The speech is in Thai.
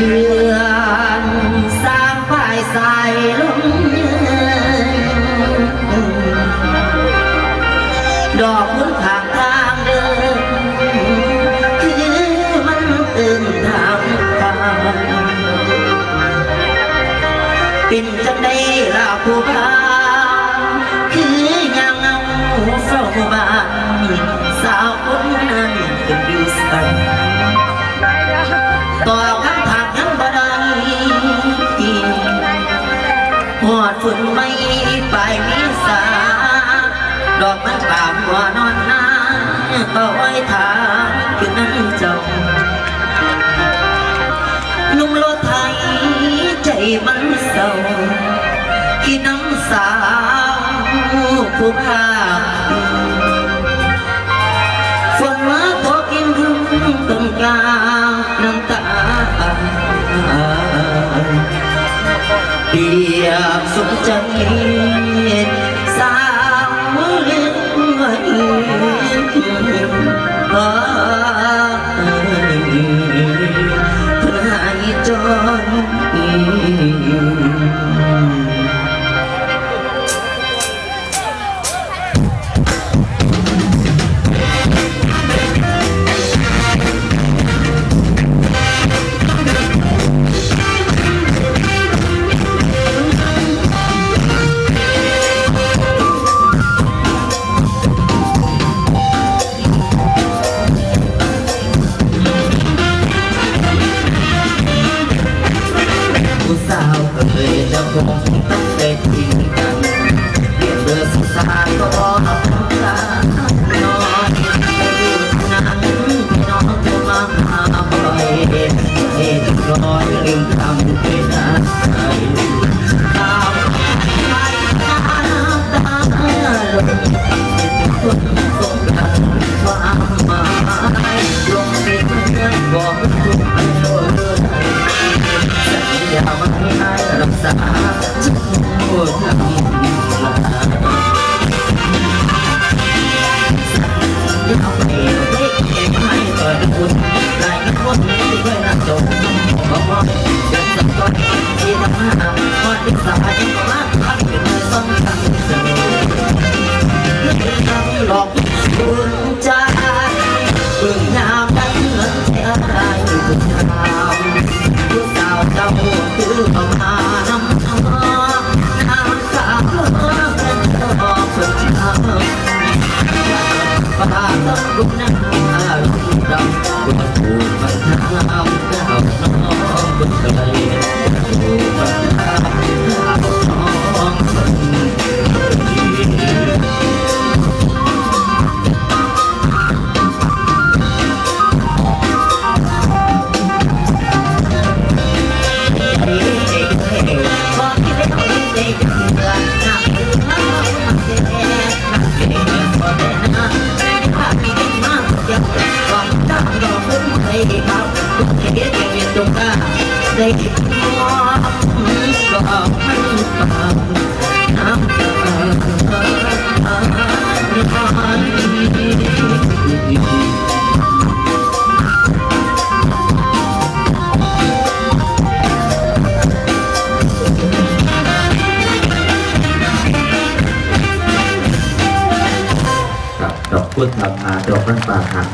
เดือนสร้างฝ่ายสายลมดอกมุนผางทางเดินคือมันตื่นทางฟ้าเป็นจังได้ลาผู้พาคือยังเอาเฝ้าบ้า ดฝุ่นไม่ไปมีสาดอกมันป่าหัวนอนนาก็ไว้ถามคือนั้นเจ้านุ่มโลไทยใจมันเศร้าที่น้ำสาวผู้ภาฝนมาตกกินพึ่งต้นกลางน้ำตาเปียกสุขใจสาวเลี้ยงไว้เธอให้จน งต้องได้ทิ้งกันเรียนเบอร์สื่อสารก็ คนที่เคยรักจบบอกว่าเดินสักคนที่ทำหาวันที่สายมาพักเป็นสองครั้งเสมอหลอกคุณใจเบิ่งยามกันเงินใช้อะไรคุณทำผู้สาวเจ้าคือเอามาน้ำน้ำน้ำสาวเป็นเจ้าคนเช้าป่าต้องกุนนั้นอารมณ์ดำกุนถู กมันทำเจ้าน้องกุนเลยถูกมัน ได้มองก็เอามันปากน้ำตากับดอกพุธธรรมาดอกรันป่าหัน